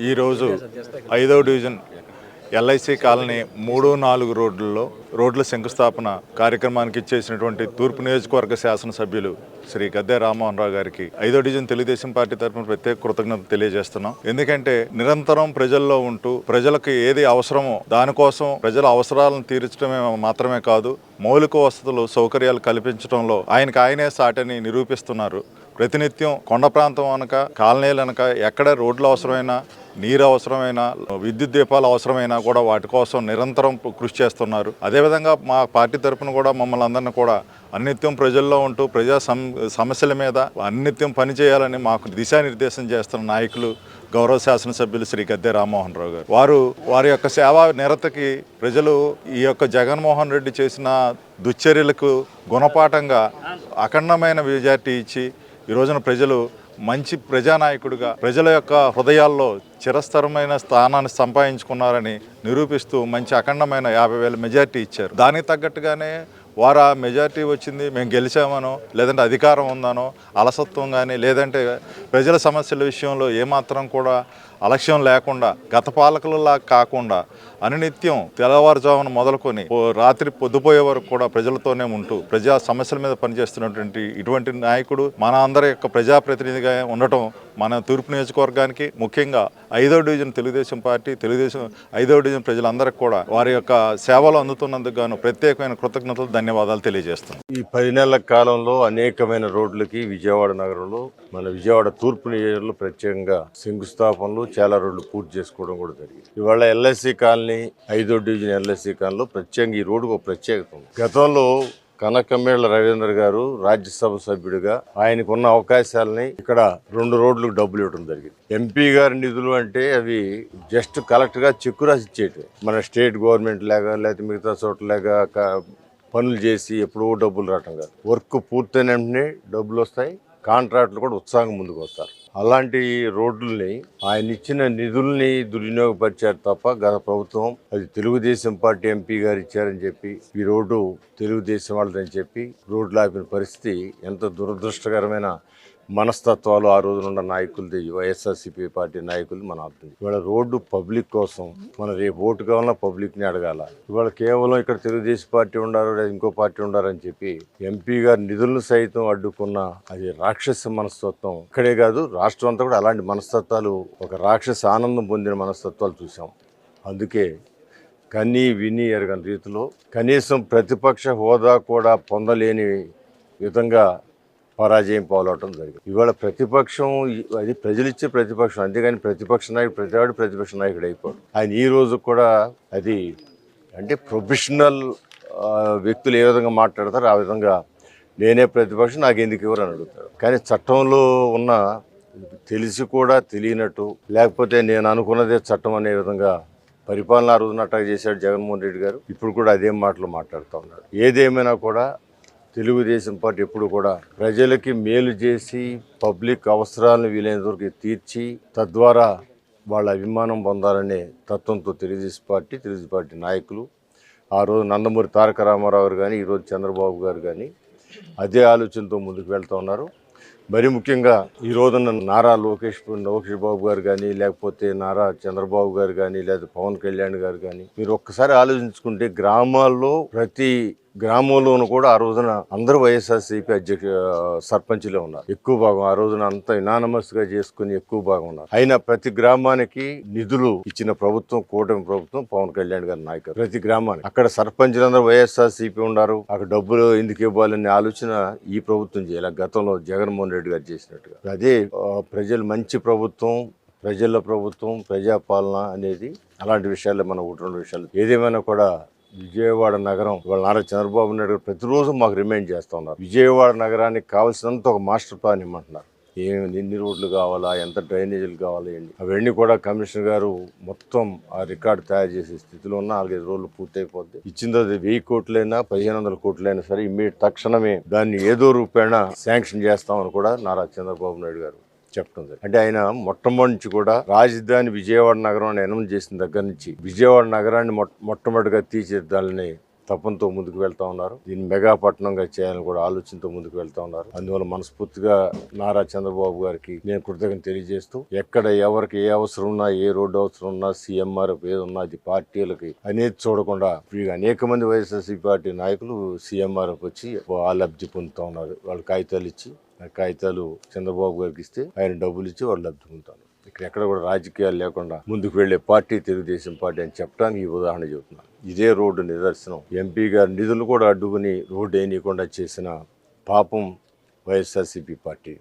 ఈరోజు ఐదవ division LIC colony మూడు నాలుగు రోడ్లలో రోడ్ల శంకుస్థాపన కార్యక్రమానికి ఇచ్చేసినటువంటి తూర్పు నియోజకవర్గ శాసనసభ్యులు శ్రీ గద్దె రామ్మోహన్ రావు గారికి ఐదో డివిజన్ తెలుగుదేశం పార్టీ తరఫున ప్రత్యేక కృతజ్ఞత తెలియజేస్తున్నాం. ఎందుకంటే నిరంతరం ప్రజల్లో ఉంటూ ప్రజలకు ఏది అవసరమో దానికోసం ప్రజల అవసరాలను తీర్చడమే మాత్రమే కాదు మౌలిక వసతులు సౌకర్యాలు కల్పించడంలో ఆయనకు ఆయనే సాటని నిరూపిస్తున్నారు. ప్రతినిత్యం కొండ ప్రాంతం అనక కాలనీలు అనక ఎక్కడ రోడ్లు అవసరమైనా నీరు అవసరమైన విద్యుత్ దీపాలు అవసరమైనా కూడా వాటి కోసం నిరంతరం కృషి చేస్తున్నారు. అదేవిధంగా మా పార్టీ తరపున కూడా మమ్మల్ని అందరినీ కూడా అన్నిత్యం ప్రజల్లో ఉంటూ ప్రజా సమస్యల మీద అన్నిత్యం పనిచేయాలని మాకు దిశానిర్దేశం చేస్తున్న నాయకులు గౌరవ శాసనసభ్యులు శ్రీ గద్దె రామ్మోహన్ రావు గారు. వారు వారి యొక్క సేవా నిరతకి ప్రజలు ఈ యొక్క జగన్మోహన్ రెడ్డి చేసిన దుశ్చర్యలకు గుణపాఠంగా అఖండమైన మెజార్టీ ఇచ్చి ఈ రోజున ప్రజలు మంచి ప్రజానాయకుడిగా ప్రజల యొక్క హృదయాల్లో చిరస్థరమైన స్థానాన్ని సంపాదించుకున్నారని నిరూపిస్తూ మంచి అఖండమైన యాభై వేల మెజార్టీ ఇచ్చారు. దానికి తగ్గట్టుగానే వారు ఆ మెజార్టీ వచ్చింది మేము గెలిచామనో లేదంటే అధికారం ఉందనో అలసత్వం కానీ లేదంటే ప్రజల సమస్యల విషయంలో ఏమాత్రం కూడా అలక్ష్యం లేకుండా గత పాలకులలా కాకుండా అనునిత్యం తెల్లవారుజామున మొదలుకొని రాత్రి పొద్దుపోయే వరకు కూడా ప్రజలతోనే ఉంటూ ప్రజా సమస్యల మీద పనిచేస్తున్నటువంటి ఇటువంటి నాయకుడు మన అందరి యొక్క ప్రజాప్రతినిధిగా ఉండటం మన తూర్పు నియోజకవర్గానికి ముఖ్యంగా ఐదో డివిజన్ తెలుగుదేశం పార్టీ తెలుగుదేశం ఐదో డివిజన్ ప్రజలందరికీ కూడా వారి యొక్క సేవలు అందుతున్నందుకు గాను ప్రత్యేకమైన కృతజ్ఞతలు ధన్యవాదాలు తెలియజేస్తున్నాం. ఈ పది నెలల కాలంలో అనేకమైన రోడ్లకి విజయవాడ నగరంలో మన విజయవాడ తూర్పు నియోజకవర్గంలో ప్రత్యేకంగా శంకుస్థాపనలు చాలా రోడ్లు పూర్తి చేసుకోవడం కూడా జరిగింది. ఇవాళ ఎల్ఐసి కాలనీ ఐదో డివిజన్ ఎల్ఐసి కాలనీలో ప్రత్యేకంగా ఈ రోడ్డుకు ఒక ప్రత్యేకత ఉంది. గతంలో కనకమేళ్ళ రవీంద్ర గారు రాజ్యసభ సభ్యుడిగా ఆయనకున్న అవకాశాలని ఇక్కడ రెండు రోడ్లకు డబ్బులు ఇవ్వడం జరిగింది. ఎంపీ గారి నిధులు అంటే అవి జస్ట్ కలెక్ట్గా చెక్కు రాసి ఇచ్చేటివి. మన స్టేట్ గవర్నమెంట్ లాగా లేకపోతే మిగతా చోట్ల పనులు చేసి ఎప్పుడో డబ్బులు రావటం కాదు. వర్క్ పూర్తయిన వెంటనే డబ్బులు వస్తాయి. కాంట్రాక్టులు కూడా ఉత్సాహం ముందుకు వస్తారు. అలాంటి రోడ్లని ఆయన ఇచ్చిన నిధుల్ని దుర్వినియోగపరిచారు తప్ప గత ప్రభుత్వం అది తెలుగుదేశం పార్టీ ఎంపీ గారు ఇచ్చారని చెప్పి ఈ రోడ్డు తెలుగుదేశం వాళ్ళదని చెప్పి రోడ్లు ఆపిన పరిస్థితి ఎంత దురదృష్టకరమైన మనస్తత్వాలు ఆ రోజునున్న నాయకులది వైఎస్ఆర్సీపీ పార్టీ నాయకులు మన అర్థం ఇవాళ రోడ్డు పబ్లిక్ కోసం మన రేపు ఓటు కావాలన్నా పబ్లిక్ని అడగాల. ఇవాళ కేవలం ఇక్కడ తెలుగుదేశం పార్టీ ఉండారు లేదా ఇంకో పార్టీ ఉండారని చెప్పి ఎంపీ గారు నిధులను సైతం అడ్డుకున్న అది రాక్షస మనస్తత్వం. ఇక్కడే కాదు రాష్ట్రం అంతా కూడా అలాంటి మనస్తత్వాలు ఒక రాక్షస ఆనందం పొందిన మనస్తత్వాలు చూసాం. అందుకే కని విని ఎరగని రీతిలో కనీసం ప్రతిపక్ష హోదా కూడా పొందలేని విధంగా పరాజయం పాలవటం జరిగింది. ఇవాళ ప్రతిపక్షం అది ప్రజలిచ్చే ప్రతిపక్షం అంతేగాని ప్రతిపక్ష నాయకుడు ప్రతివాడు ప్రతిపక్ష నాయకుడు అయిపోడు. ఆయన ఈ రోజు కూడా అది అంటే ప్రొఫెషనల్ వ్యక్తులు ఏ విధంగా మాట్లాడతారో ఆ విధంగా నేనే ప్రతిపక్షం నాకు ఎందుకు ఇవ్వరు అని అడుగుతాడు కానీ చట్టంలో ఉన్న తెలిసి కూడా తెలియనట్టు లేకపోతే నేను అనుకున్నదే చట్టం అనే విధంగా పరిపాలన ఆ రోజున అటాక్ చేశాడు జగన్మోహన్ రెడ్డి గారు. ఇప్పుడు కూడా అదే మాటలు మాట్లాడుతూ ఉన్నాడు ఏదేమైనా కూడా తెలుగుదేశం పార్టీ ఎప్పుడు కూడా ప్రజలకి మేలు చేసి పబ్లిక్ అవసరాలను వీలైనంత వరకు తీర్చి తద్వారా వాళ్ళ అభిమానం పొందాలనే తత్వంతో తెలుగుదేశం పార్టీ తెలుగుదేశం పార్టీ నాయకులు. ఆ రోజు నందమూరి తారక రామారావు గారు కానీ ఈరోజు చంద్రబాబు గారు కానీ అదే ఆలోచనతో ముందుకు వెళ్తూ ఉన్నారు. మరి ముఖ్యంగా ఈ రోజున్న నారా లోకేష్ లోకేష్ బాబు గారు కానీ లేకపోతే నారా చంద్రబాబు గారు కానీ లేదా పవన్ కళ్యాణ్ గారు కానీ మీరు ఒక్కసారి ఆలోచించుకుంటే గ్రామాల్లో ప్రతి గ్రామంలోనూ కూడా ఆ రోజున అందరూ వైఎస్ఆర్సీపీ అధ్యక్ష సర్పంచ్లే ఉన్నారు. ఎక్కువ భాగం ఆ రోజున అంతా ఇనానమస్గా చేసుకుని ఎక్కువ భాగం ఉన్నారు. అయినా ప్రతి గ్రామానికి నిధులు ఇచ్చిన ప్రభుత్వం కూటమి ప్రభుత్వం పవన్ కళ్యాణ్ గారి నాయకులు ప్రతి గ్రామానికి. అక్కడ సర్పంచ్లందరూ వైఎస్ఆర్సీపీ ఉన్నారు అక్కడ డబ్బులు ఎందుకు ఇవ్వాలనే ఆలోచన ఈ ప్రభుత్వం చేయాలి. గతంలో జగన్మోహన్ రెడ్డి గారు చేసినట్టుగా. అదే ప్రజలు మంచి ప్రభుత్వం ప్రజల ప్రభుత్వం ప్రజాపాలన అనేది అలాంటి విషయాల్లో మనం ఒకటి రెండు విషయాలు ఏదేమైనా కూడా విజయవాడ నగరం ఇవాళ నారా చంద్రబాబు నాయుడు గారు ప్రతిరోజు మాకు రిమైండ్ చేస్తూ ఉన్నారు. విజయవాడ నగరానికి కావాల్సినంత ఒక మాస్టర్ ప్లాన్ ఇమ్మంటున్నారు. ఏమి ఎన్ని రోడ్లు కావాలా ఎంత డ్రైనేజీలు కావాలా ఏంటి? అవన్నీ కూడా కమిషనర్ గారు మొత్తం ఆ రికార్డు తయారు చేసే స్థితిలో ఉన్న నాలుగైదు రోజులు పూర్తయిపోద్ది. ఇచ్చింది అది వెయ్యి కోట్లైనా పదిహేను వందల కోట్లైనా సరే ఇమ్మీడియట్ తక్షణమే దాన్ని ఏదో రూపేణ శాంక్షన్ చేస్తామని కూడా నారా చంద్రబాబు నాయుడు గారు చెప్పడం జరిగింది. అంటే ఆయన మొట్టమొదటి నుంచి కూడా రాజధాని విజయవాడ నగరం అని అనౌన్స్ చేసిన దగ్గర నుంచి విజయవాడ నగరాన్ని మొట్టమొదటిగా తీర్చిదిద్దాలని తపంతో ముందుకు వెళ్తా ఉన్నారు. దీన్ని మెగాపట్నంగా చేయాలని కూడా ఆలోచనతో ముందుకు వెళ్తా ఉన్నారు. అందువల్ల మనస్ఫూర్తిగా నారా చంద్రబాబు గారికి నేను కృతజ్ఞత తెలియజేస్తూ ఎక్కడ ఎవరికి ఏ అవసరం ఉన్నా ఏ రోడ్డు అవసరం ఉన్నా సీఎంఆర్ ఏది ఉన్నా అది పార్టీలకి అనేది చూడకుండా అనేక మంది వైఎస్ఆర్సీ పార్టీ నాయకులు సీఎంఆర్ వచ్చి ఆ లబ్ధి పొందుతా ఉన్నారు. వాళ్ళు కాగితాలు ఇచ్చి కాగితాలు చంద్రబాబు గారికి ఇస్తే ఆయన డబ్బులు ఇచ్చి వాళ్ళు లబ్ధి ఇక్కడ ఎక్కడ కూడా రాజకీయాలు లేకుండా ముందుకు వెళ్ళే పార్టీ తెలుగుదేశం పార్టీ అని చెప్పడానికి ఈ ఉదాహరణ చెబుతున్నాను. ఇదే రోడ్డు నిదర్శనం. ఎంపీ గారి నిధులు కూడా అడ్డుకుని రోడ్డు వేయనీయకుండా చేసిన పాపం వైఎస్ఆర్సీపీ పార్టీ.